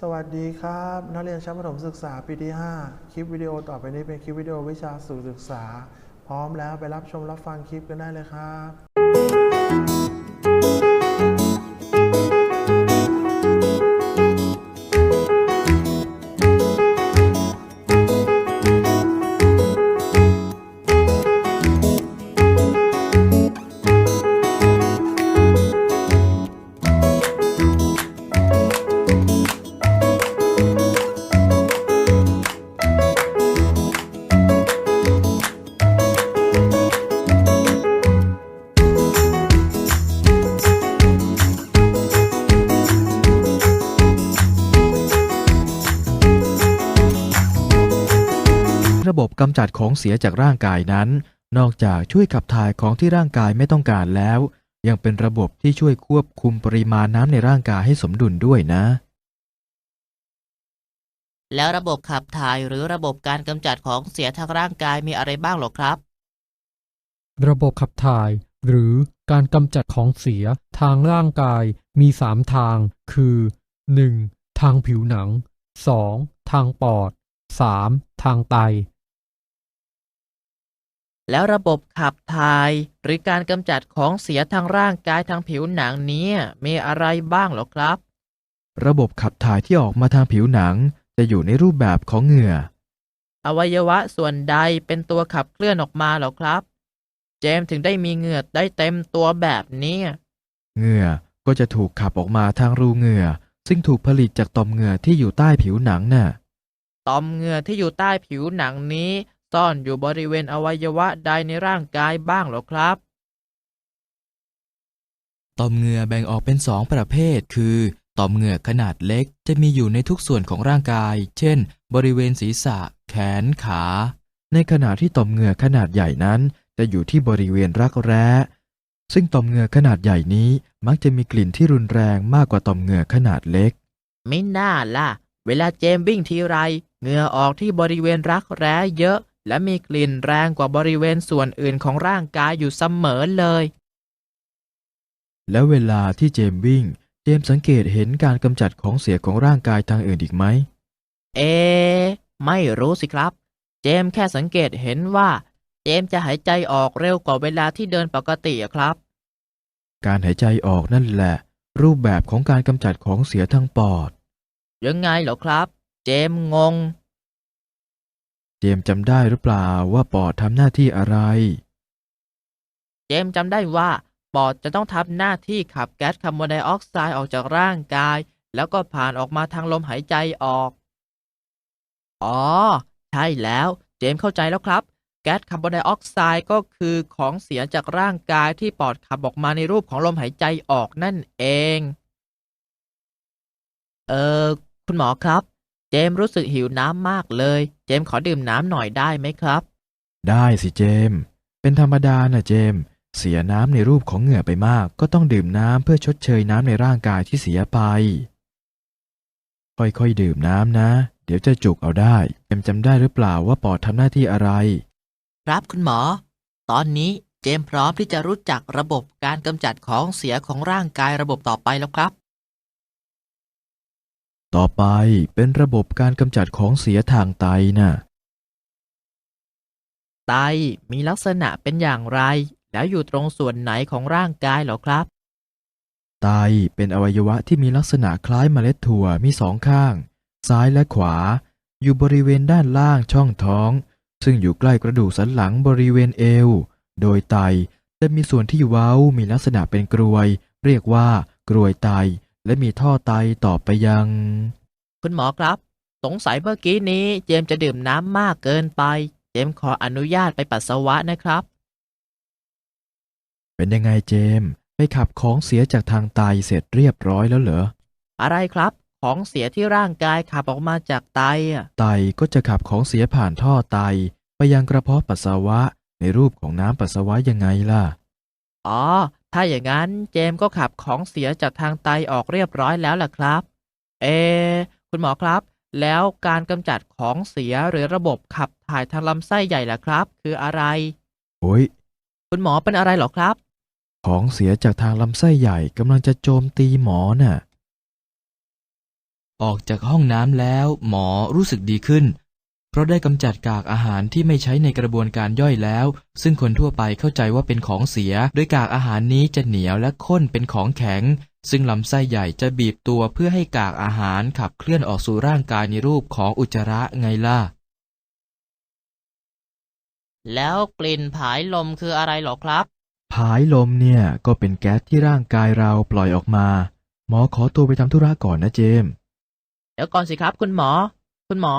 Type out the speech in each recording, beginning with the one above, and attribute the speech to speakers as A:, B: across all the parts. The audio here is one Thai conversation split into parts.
A: สวัสดีครับ นักเรียนชั้นประถมศึกษาปีที่ 5 คลิปวิดีโอต่อไปนี้เป็นคลิปวิดีโอวิชาสื่อศึกษา พร้อมแล้วไปรับชมรับฟังคลิปกันได้เลยครับ
B: จัดของเสียจากร่างกายนั้น นอกจากช่วยขับถ่ายของที่ร่างกายไม่ต้องการแล้ว ยังเป็นระบบที่ช่วยควบคุมปริมาณน้ำในร่างกายให้สมดุลด้วยนะ
C: แล้วระบบขับถ่ายหรือระบบการกำจัดของเสียทางร่างกายมีอะไรบ้างหรอครับ
D: ระบบขับถ่ายหรือการกำจัดของเสียทางร่างกายมี 3 ทาง คือ 1. ทางผิวหนัง 2. ทางปอด 3. ทางไต
C: แล้วระบบขับถ่าย หรือการกำจัดของเสียทางร่างกายทางผิวหนังเนี้มีอะไรบ้างหรอครับ
B: ระบบขับถ่ายที่ออกมาทางผิวหนังจะอยู่ในรูปแบบของเหงื่อ
C: อวัยวะส่วนใดเป็นตัวขับเคลื่อนออกมาหรอครับ เจมส์ถึงได้มีเหงื่อได้เต็มตัวแบบเนี้ย
B: เหงื่อก็จะถูกขับออกมาทางรูเหงื่อ ซึ่งถูกผลิตจากต่อมเหงื่อที่อยู่ใต้ผิวหนังน่ะ
C: ต่อมเหงื่อที่อยู่ใต้ผิวหนังนี้ ซ่อนอยู่บริเวณอวัยวะใดในร่างกายบ้างหรอครับ
B: ต่อมเหงื่อแบ่งออกเป็นสองประเภท คือ ต่อมเหงื่อขนาดเล็กจะมีอยู่ในทุกส่วนของร่างกาย เช่น บริเวณศีรษะ แขน ขา ในขณะที่ต่อมเหงื่อขนาดใหญ่นั้น จะอยู่ที่บริเวณรักแร้ ซึ่งต่อมเหงื่อขนาดใหญ่นี้มักจะมีกลิ่นที่รุนแรงมากกว่าต่อมเหงื่อขนาดเล็ก
C: ไม่น่าล่ะ เวลาเจมส์วิ่งทีไรเหงื่อออกที่บริเวณรักแร้เยอะ และมีกลิ่นแรงกว่าบริเวณส่วนอื่นของร่างกายอยู่เสมอเลย
B: แล้วเวลาที่เจมส์วิ่ง เจมส์สังเกตเห็นการกำจัดของเสียของร่างกายทางอื่นอีกไหม
C: เอะไม่รู้สิครับ เจมส์แค่สังเกตเห็นว่า เจมส์จะหายใจออกเร็วกว่าเวลาที่เดินปกติอะครับ
B: การหายใจออกนั่นแหละ รูปแบบของการกำจัดของเสียทางปอด
C: ยังไงเหรอครับ เจมส์งง
B: เจมจำได้หรือเปล่าว่าปอดทำหน้าที่อะไร
C: เจมจำได้ว่าปอดจะต้องทำหน้าที่ขับแก๊สคาร์บอนไดออกไซด์ออกจากร่างกาย แล้วก็ผ่านออกมาทางลมหายใจออก อ๋อ ใช่แล้ว เจมเข้าใจแล้วครับ แก๊สคาร์บอนไดออกไซด์ก็คือของเสียจากร่างกายที่ปอดขับออกมาในรูปของลมหายใจออกนั่นเอง เออคุณหมอครับ เจมรู้สึกหิวน้ำมากเลย เจมส์ขอดื่มน้ำหน่อยได้ไหมครับ
B: ได้สิเจมส์เป็นธรรมดานะเจมส์เสียน้ำในรูปของเหงื่อไปมาก ก็ต้องดื่มน้ำเพื่อชดเชยน้ำในร่างกายที่เสียไป ค่อยๆดื่มน้ำนะ เดี๋ยวจะจุกเอาได้ เจมส์จำได้หรือเปล่าว่าปอดทำหน้าที่อะไร
C: ครับคุณหมอ ตอนนี้เจมส์พร้อมที่จะรู้จักระบบการกำจัดของเสียของร่างกายระบบต่อไปแล้วครับ
B: ต่อไปเป็นระบบการกำจัดของเสียทางไตน่ะ
C: ไตมีลักษณะเป็นอย่างไร แล้วอยู่ตรงส่วนไหนของร่างกายเหรอครับ
B: ไตเป็นอวัยวะที่มีลักษณะคล้ายเมล็ดถั่วมีสองข้าง ซ้ายและขวา อยู่บริเวณด้านล่างช่องท้อง ซึ่งอยู่ใกล้กระดูกสันหลังบริเวณเอว โดยไตจะมีส่วนที่เว้ามีลักษณะเป็นกรวย เรียกว่ากรวยไต และมีท่อไตต่อไปยัง
C: คุณหมอครับ สงสัยเมื่อกี้นี้เจมส์จะดื่มน้ำมากเกินไป เจมส์ขออนุญาตไปปัสสาวะนะครับ
B: เป็นยังไงเจมส์ไปขับของเสียจากทางไตเสร็จเรียบร้อยแล้วเหรอ
C: อะไรครับ ของเสียที่ร่างกายขับออกมาจากไตอะ
B: ไตก็จะขับของเสียผ่านท่อไต ไปยังกระเพาะปัสสาวะในรูปของน้ำปัสสาวะยังไงล่ะ
C: อ๋อ ถ้าอย่างนั้นเจมส์ก็ขับของเสียจากทางไตออกเรียบร้อยแล้วล่ะครับ เอะคุณหมอครับ แล้วการกำจัดของเสียหรือระบบขับถ่ายทางลำไส้ใหญ่ล่ะครับ คืออะไร
B: โอ้ย
C: คุณหมอเป็นอะไรเหรอครับ
B: ของเสียจากทางลำไส้ใหญ่กำลังจะโจมตีหมอน่ะ ออกจากห้องน้ำแล้ว หมอรู้สึกดีขึ้น เพราะได้กำจัดกากอาหารที่ไม่ใช้ในกระบวนการย่อยแล้ว ซึ่งคนทั่วไปเข้าใจว่าเป็นของเสีย โดยกากอาหารนี้จะเหนียวและข้นเป็นของแข็ง ซึ่งลำไส้ใหญ่จะบีบตัวเพื่อให้กากอาหารขับเคลื่อนออกสู่ร่างกายในรูปของอุจจาระไงล่ะ
C: แล้วกลิ่นผายลมคืออะไรหรอครับ
B: ผายลมเนี่ยก็เป็นแก๊สที่ร่างกายเราปล่อยออกมา หมอขอตัวไปทำธุระก่อนนะเจมส์
C: เดี๋ยวก่อนสิครับ คุณหมอ คุณหมอ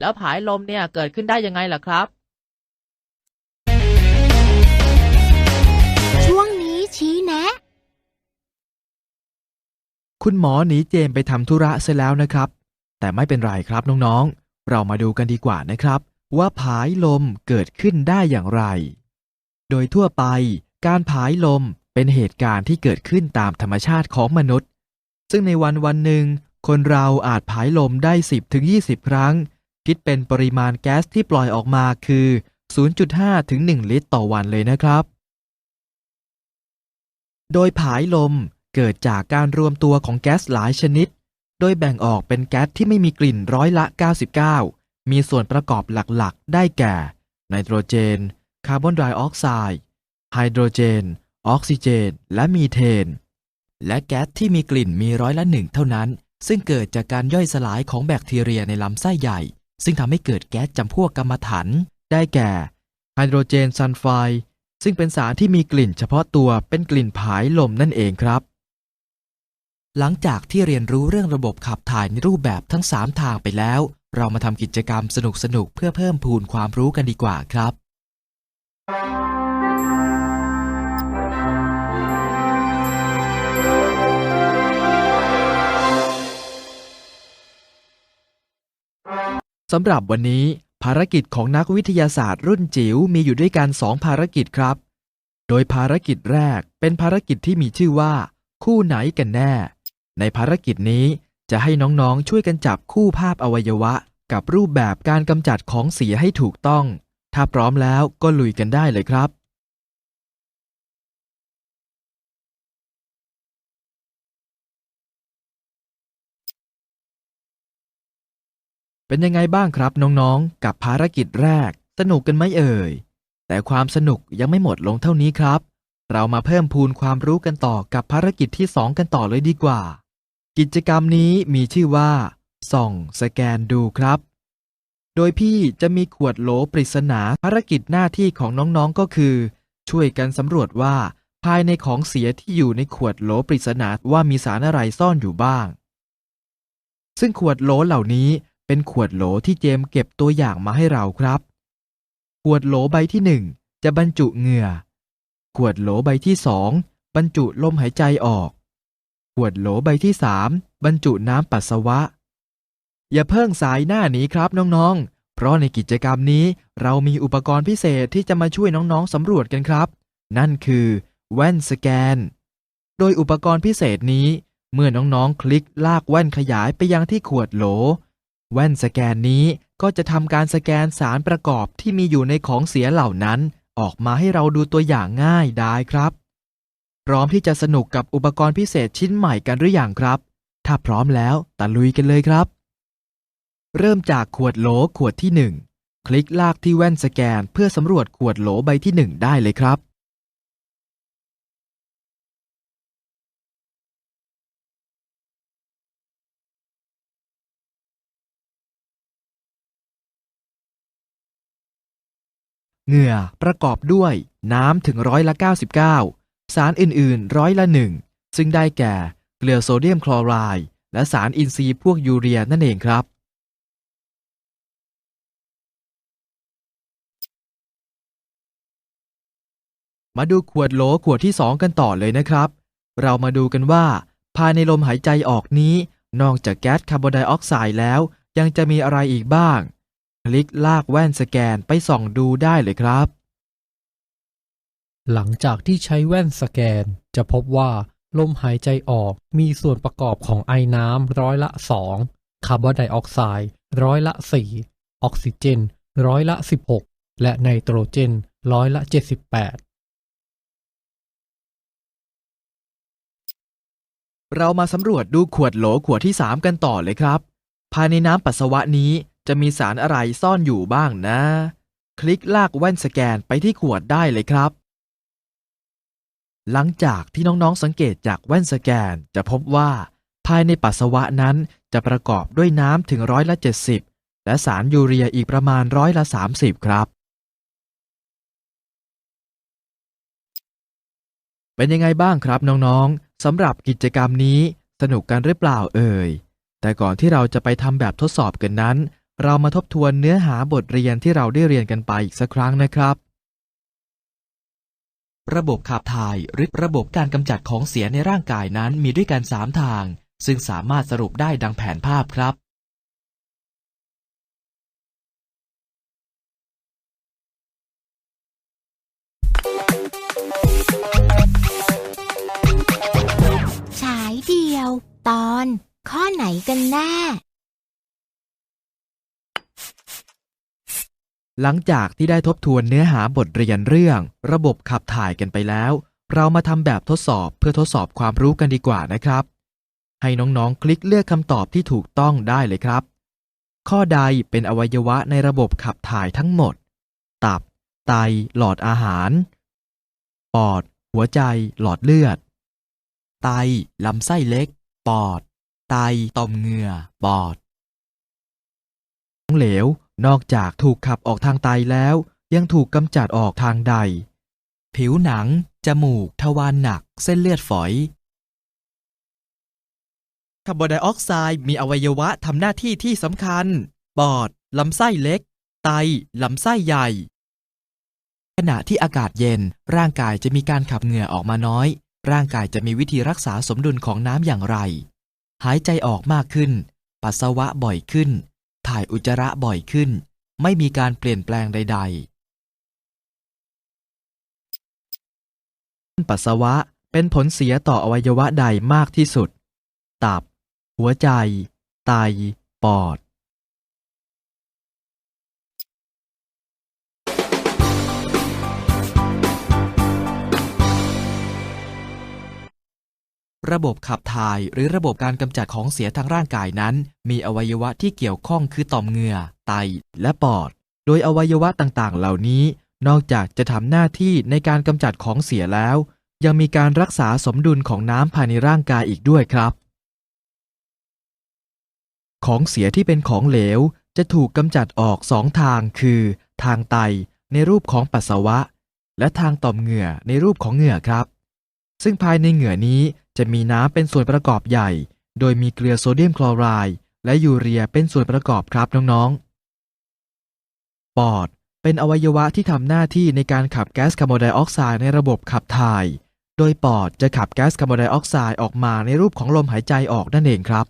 C: แล้วผายลมเนี่ยเกิดขึ้นได้ยังไงล่ะครับ
E: ช่วงนี้ชี้แนะ
B: คุณหมอหนีเจมส์ไปทำธุระเสร็จแล้วนะครับ แต่ไม่เป็นไรครับน้องๆ เรามาดูกันดีกว่านะครับ ว่าผายลมเกิดขึ้นได้อย่างไร โดยทั่วไป การผายลมเป็นเหตุการณ์ที่เกิดขึ้นตามธรรมชาติของมนุษย์ ซึ่งในวันวันหนึ่ง คนเราอาจผายลมได้ 10-20 ครั้ง คิดเป็นปริมาณแก๊สที่ปล่อยออกมาคือ 0.5 ถึง 1 ลิตรต่อวันเลยนะครับ โดยผายลมเกิดจากการรวมตัวของแก๊สหลายชนิด โดยแบ่งออกเป็นแก๊สที่ไม่มีกลิ่นร้อยละ 99 มีส่วนประกอบหลักๆ ได้แก่ ไนโตรเจน คาร์บอนไดออกไซด์ ไฮโดรเจน ออกซิเจน และมีเทน และแก๊สที่มีกลิ่นมีร้อยละหนึ่งเท่านั้น ซึ่งเกิดจากการย่อยสลายของแบคทีเรียในลำไส้ใหญ่ ซึ่งทำให้เกิดแก๊สจำพวกกัมมันถัน ได้แก่ไฮโดรเจนซัลไฟด์ซึ่งเป็นสารที่มีกลิ่นเฉพาะตัวเป็นกลิ่นผายลมนั่นเองครับ หลังจากที่เรียนรู้เรื่องระบบขับถ่ายในรูปแบบทั้ง 3 ทางไปแล้ว เรามาทำกิจกรรมสนุกๆเพื่อเพิ่มพูนความรู้กันดีกว่าครับ สำหรับวันนี้ภารกิจของนักวิทยาศาสตร์รุ่นจิ๋วมีอยู่ด้วยกันสองภารกิจครับ โดยภารกิจแรกเป็นภารกิจที่มีชื่อว่า คู่ไหนกันแน่ ในภารกิจนี้จะให้น้องๆช่วยกันจับคู่ภาพอวัยวะ กับรูปแบบการกำจัดของเสียให้ถูกต้อง ถ้าพร้อมแล้วก็ลุยกันได้เลยครับ เป็นยังไงบ้างครับน้องๆ กับภารกิจแรก สนุกกันไหมเอ่ย แต่ความสนุกยังไม่หมดลงเท่านี้ครับ เรามาเพิ่มพูนความรู้กันต่อกับภารกิจที่ 2 กันต่อเลยดีกว่า กิจกรรมนี้มีชื่อว่าส่องสแกนดูครับ โดยพี่จะมีขวดโหลปริศนาภารกิจหน้าที่ของน้องๆก็คือ ช่วยกันสำรวจว่า ภายในของเสียที่อยู่ในขวดโหลปริศนาว่ามีสารอะไรซ่อนอยู่บ้าง ซึ่งขวดโหลเหล่านี้ เป็นขวดโหลที่เจมเก็บตัวอย่างมาให้เราครับ ขวดโหลใบที่หนึ่งจะบรรจุเหงื่อ ขวดโหลใบที่สองบรรจุลมหายใจออก ขวดโหลใบที่สามบรรจุน้ำปัสสาวะ อย่าเพิ่งสายหน้าหนี้ครับน้องๆ เพราะในกิจกรรมนี้เรามีอุปกรณ์พิเศษที่จะมาช่วยน้องๆสำรวจกันครับ นั่นคือ แว่นสแกน โดยอุปกรณ์พิเศษนี้เมื่อน้องๆ คลิกลากแว่นขยายไปยังที่ขวดโหล แว่นสแกนนี้ก็จะทำการสแกนสารประกอบที่มีอยู่ในของเสียเหล่านั้น ออกมาให้เราดูตัวอย่างง่ายได้ครับ พร้อมที่จะสนุกกับอุปกรณ์พิเศษชิ้นใหม่กันหรืออยังครับ ถ้าพร้อมแล้วตะลุยกันเลยครับ เริ่มจากขวดโหลขวดที่ 1 คลิกลากที่แว่นสแกนเพื่อสำรวจขวดโหลใบที่ 1 ได้เลยครับ เหงื่อประกอบด้วยน้ำถึงร้อยละ 99 สารอื่นๆ ร้อยละหนึ่งซึ่งได้แก่ เกลือโซเดียมคลอไรด์และสารอินทรีย์พวกยูเรียนั่นเองครับ มาดูขวดโหลขวดที่ 2 กันต่อเลยนะครับ เรามาดูกันว่า ภายในลมหายใจออกนี้ นอกจากแก๊สคาร์บอนไดออกไซด์แล้ว ยังจะมีอะไรอีกบ้าง ลิกลากแว่นสแกนไปส่องดูได้เลยครับ
D: หลังจากที่ใช้แว่นสแกน จะพบว่าลมหายใจออกมีส่วนประกอบของไอน้ำร้อยละ2คาร์บอนไดออกไซด์ร้อยละ4ออกซิเจน ร้อยละ16และไนโตรเจน ร้อยละ78
B: เรามาสำรวจดูขวดโหลขวดที่ 3 กันต่อเลยครับ ภายในน้ำปัสสาวะนี้ จะมีสารอะไรซ่อนอยู่บ้างนะ คลิกลากแว่นสแกนไปที่ขวดได้เลยครับ หลังจากที่น้องๆสังเกตจากแว่นสแกนจะพบว่า ภายในปัสสาวะนั้นจะประกอบด้วยน้ำถึงร้อยละ 70 และสารยูเรียอีกประมาณร้อยละ 30 ครับ เป็นยังไงบ้างครับน้องๆสำหรับกิจกรรมนี้สนุกกันหรือเปล่าเอ่ยแต่ก่อนที่เราจะไปทำแบบทดสอบกันนั้น เรามาทบทวนเนื้อหาบทเรียนที่เราได้เรียนกันไปอีกสักครั้งนะครับ ระบบขับถ่ายหรือระบบการกำจัดของเสียในร่างกายนั้นมีด้วยกัน3ทาง ซึ่งสามารถสรุปได้ดังแผนภาพครับ
E: ฉายเดียว ตอน ข้อไหนกันแน่
B: หลังจากที่ได้ทบทวนเนื้อหาบทเรียนเรื่อง ระบบขับถ่ายกันไปแล้ว เรามาทำแบบทดสอบเพื่อทดสอบความรู้กันดีกว่านะครับ ให้น้องๆ คลิกเลือกคำตอบที่ถูกต้องได้เลยครับ ข้อใดเป็นอวัยวะในระบบขับถ่ายทั้งหมด ตับ ไต หลอดอาหาร ปอด หัวใจ หลอดเลือด ไต ลำไส้เล็ก ปอด ไต ต่อมเหงื่อ ปอดของเหลว นอกจากถูกขับออกทางไตแล้ว ยังถูกกำจัดออกทางใด ผิวหนัง จมูก ทวารหนัก เส้นเลือดฝอย คาร์บอนไดออกไซด์มีอวัยวะทำหน้าที่ที่สำคัญ ปอด ลำไส้เล็ก ไต ลำไส้ใหญ่ ขณะที่อากาศเย็น ร่างกายจะมีการขับเหงื่อออกมาน้อย ร่างกายจะมีวิธีรักษาสมดุลของน้ำอย่างไร หายใจออกมากขึ้น ปัสสาวะบ่อยขึ้น ถ่ายอุจจาระบ่อยขึ้น ไม่มีการเปลี่ยนแปลงใด ๆ ปัสสาวะเป็นผลเสียต่ออวัยวะใดมากที่สุด ตับ หัวใจ ไต ปอด ระบบขับถ่ายหรือระบบการกำจัดของเสียทางร่างกายนั้น มีอวัยวะที่เกี่ยวข้องคือต่อมเหงื่อ ไต และปอด โดยอวัยวะต่างๆ เหล่านี้ นอกจากจะทำหน้าที่ในการกำจัดของเสียแล้ว ยังมีการรักษาสมดุลของน้ำภายในร่างกายอีกด้วยครับ ของเสียที่เป็นของเหลว จะถูกกำจัดออกสองทางคือ ทางไตในรูปของปัสสาวะ และทางต่อมเหงื่อในรูปของเหงื่อครับ ซึ่งภายในเหงื่อนี้ จะมีน้ำเป็นส่วนประกอบใหญ่ โดยมีเกลือโซเดียมคลอไรด์และยูเรียเป็นส่วนประกอบครับน้องๆ ปอด เป็นอวัยวะที่ทำหน้าที่ในการขับแก๊สคาร์บอนไดออกไซด์ในระบบขับถ่าย โดยปอดจะขับแก๊สคาร์บอนไดออกไซด์ออกมาในรูปของลมหายใจออกนั่นเองครับ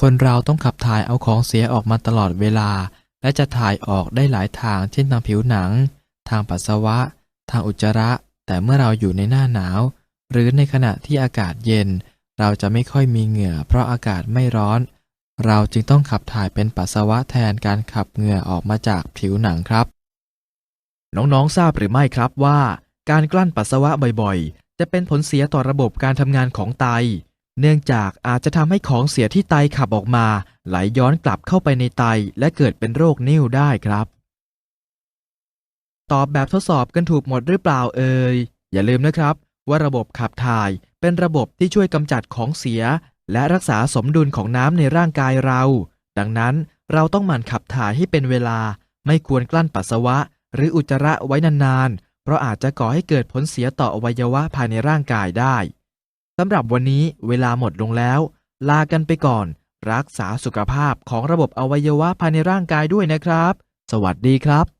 B: คนเราต้องขับถ่ายเอาของเสียออกมาตลอดเวลา และจะถ่ายออกได้หลายทาง เช่นทางผิวหนัง ทางปัสสาวะ ทางอุจจาระ แต่เมื่อเราอยู่ในหน้าหนาว หรือในขณะที่อากาศเย็น เราจะไม่ค่อยมีเหงื่อ เพราะอากาศไม่ร้อน เราจึงต้องขับถ่ายเป็นปัสสาวะแทนการขับเหงื่อออกมาจากผิวหนังครับ น้องๆทราบหรือไม่ครับว่า การกลั้นปัสสาวะบ่อยๆ จะเป็นผลเสียต่อระบบการทำงานของไต เนื่องจากอาจจะทำให้ของเสียที่ไตขับออกมา ไหลย้อนกลับเข้าไปในไตและเกิดเป็นโรคนิ่วได้ครับตอบแบบทดสอบกันถูกหมดหรือเปล่าเอ่ยอย่าลืมนะครับ ว่าระบบขับถ่ายเป็นระบบที่ช่วยกำจัดของเสีย และรักษาสมดุลของน้ำในร่างกายเรา ดังนั้นเราต้องหมั่นขับถ่ายให้เป็นเวลา ไม่ควรกลั้นปัสสาวะ หรืออุจจาระไว้นานๆ เพราะอาจจะก่อให้เกิดผลเสียต่ออวัยวะภายในร่างกายได้สำหรับวันนี้เวลาหมดลงแล้ว ลากันไปก่อน รักษาสุขภาพของระบบอวัยวะภายในร่างกายด้วยนะครับ สวัสดีครับ